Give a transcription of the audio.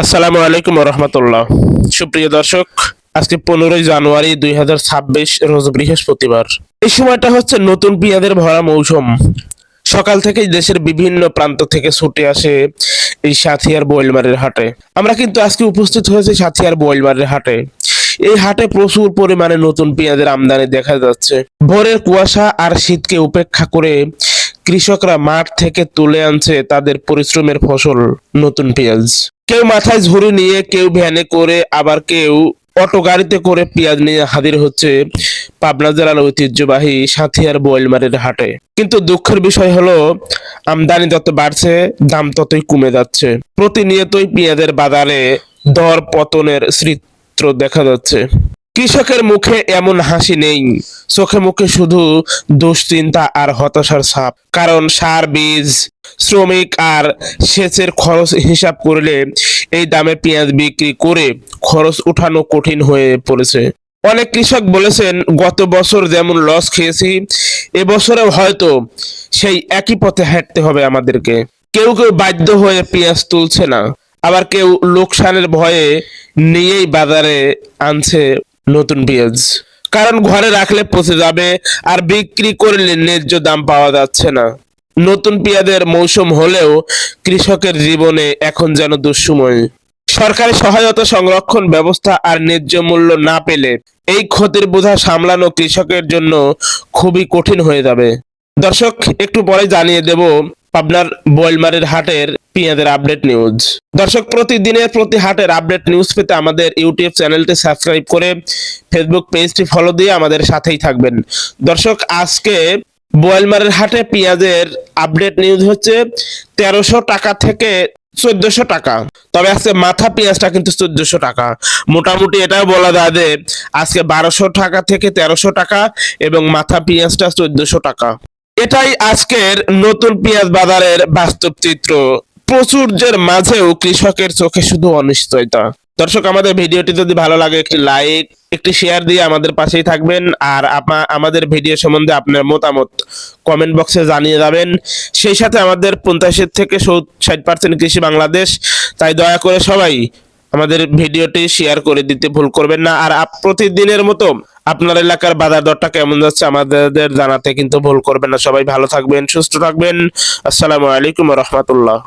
আসসালামু আলাইকুম রহমতুল্লাহ। সুপ্রিয় দর্শক, আজকে পনেরোই জানুয়ারি দুই হাজার ছাব্বিশ রোজ বৃহস্পতিবার। এই সময়টা হচ্ছে নতুন পেঁয়াজের ভরা মৌসুম। সকাল থেকেই দেশের বিভিন্ন প্রান্ত থেকে ছুটে আসে এই সাথিয়ার বয়েলমারের হাটে। আমরা কিন্তু আজকে উপস্থিত হয়েছি সাথিয়ার বয়েলমারের হাটে। এই হাটে প্রচুর পরিমাণে নতুন পেঁয়াজের আমদানি দেখা যাচ্ছে। ভোরের কুয়াশা আর শীতকে উপেক্ষা করে কৃষকরা মাঠ থেকে তুলে আনছে তাদের পরিশ্রমের ফসল নতুন পেঁয়াজ। কেউ মাথায় ঝুড়ি নিয়ে, কেউ ভ্যানে করে, আবার কেউ অটো গাড়িতে করে পেঁয়াজ নিয়ে হাজির হচ্ছে পাবনা জেলার ঐতিহ্যবাহী সাঁথিয়ার বয়েলমারের হাটে। কিন্তু দুঃখের বিষয় হলো, আমদানি যত বাড়ছে, দাম ততই কমে যাচ্ছে। প্রতিনিয়তই পেঁয়াজের বাজারে দর পতনের চিত্র দেখা যাচ্ছে। কৃষকের মুখে এমন হাসি নেই। চোখে মুখে শুধু দুশ্চিন্তা আর হতাশার ছাপ। কারণ সার, বীজ, শ্রমিক আর সেচের খরচ হিসাব করলে এই দামে পেঁয়াজ বিক্রি করে খরচ উঠানো কঠিন হয়ে পড়েছে। অনেক কৃষক বলেছেন, গত বছর যেমন লস খেয়েছি, এবছরেও হয়তো সেই একই পথে হাঁটতে হবে আমাদেরকে। কেউ কেউ বাধ্য হয়ে পেঁয়াজ তুলছে না। আবার কেউ লোকসানের ভয়ে নিয়েই বাজারে আনছে নতুন পেঁয়াজ। কারণ ঘরে রাখলে পচে যাবে আর বিক্রি করলে ন্যায্য দাম পাওয়া যাচ্ছে না। নতুন পেঁয়াজের মৌসুম হলেও কৃষকের জীবনে এখন যেন দুঃসময়। সরকারি সহায়তা সংরক্ষণ ব্যবস্থা আর ন্যায্য মূল্য না পেলে এই ক্ষতির বোঝা সামলানো কৃষকের জন্য খুবই কঠিন হয়ে যাবে। দর্শক, একটু পরে জানিয়ে দেব পাবনার বয়েলমারের হাটের পেঁয়াজের আপডেট নিউজ দর্শক, প্রতিদিনের প্রতি হাটের আপডেট নিউজ পেতে আমাদের ইউটিউব চ্যানেলটি সাবস্ক্রাইব করে ফেসবুক পেজটি ফলো দিয়ে আমাদের সাথেই থাকবেন। দর্শক, আজকে বোয়ালমারের হাটে পেঁয়াজের আপডেট নিউজ হচ্ছে তেরোশো টাকা থেকে চোদ্দশো টাকা। তবে আজকে মাথা পেঁয়াজটা কিন্তু চোদ্দশো টাকা। মোটামুটি এটাও বলা যায় যে আজকে বারোশো টাকা থেকে তেরোশো টাকা এবং মাথা পেঁয়াজটা চোদ্দশো টাকা। এটাই আজকের নতুন পেঁয়াজ বাজারের বাস্তব চিত্র। প্রচুর্যের মাঝেও কৃষকের চোখে শুধু অনিশ্চয়তা। দর্শক, আমাদের ভিডিওটি যদি ভালো লাগে, একটি লাইক একটি শেয়ার দিয়ে আমাদের পাশেই থাকবেন। আর আমাদের ভিডিও সম্বন্ধে আপনার মতামত কমেন্ট বক্সে জানিয়ে যাবেন। সেই সাথে আমাদের পঞ্চাশের থেকে ষাট পার্সেন্ট কৃষি বাংলাদেশ। তাই দয়া করে সবাই আমাদের ভিডিওটি শেয়ার করে দিতে ভুল করবেন না। আর প্রতিদিনের মতো আপনার এলাকার বাজার দরটা কেমন যাচ্ছে আমাদের জানাতে কিন্তু ভুল করবেন না। সবাই ভালো থাকবেন, সুস্থ থাকবেন। আসসালামু আলাইকুম রহমতুল্লাহ।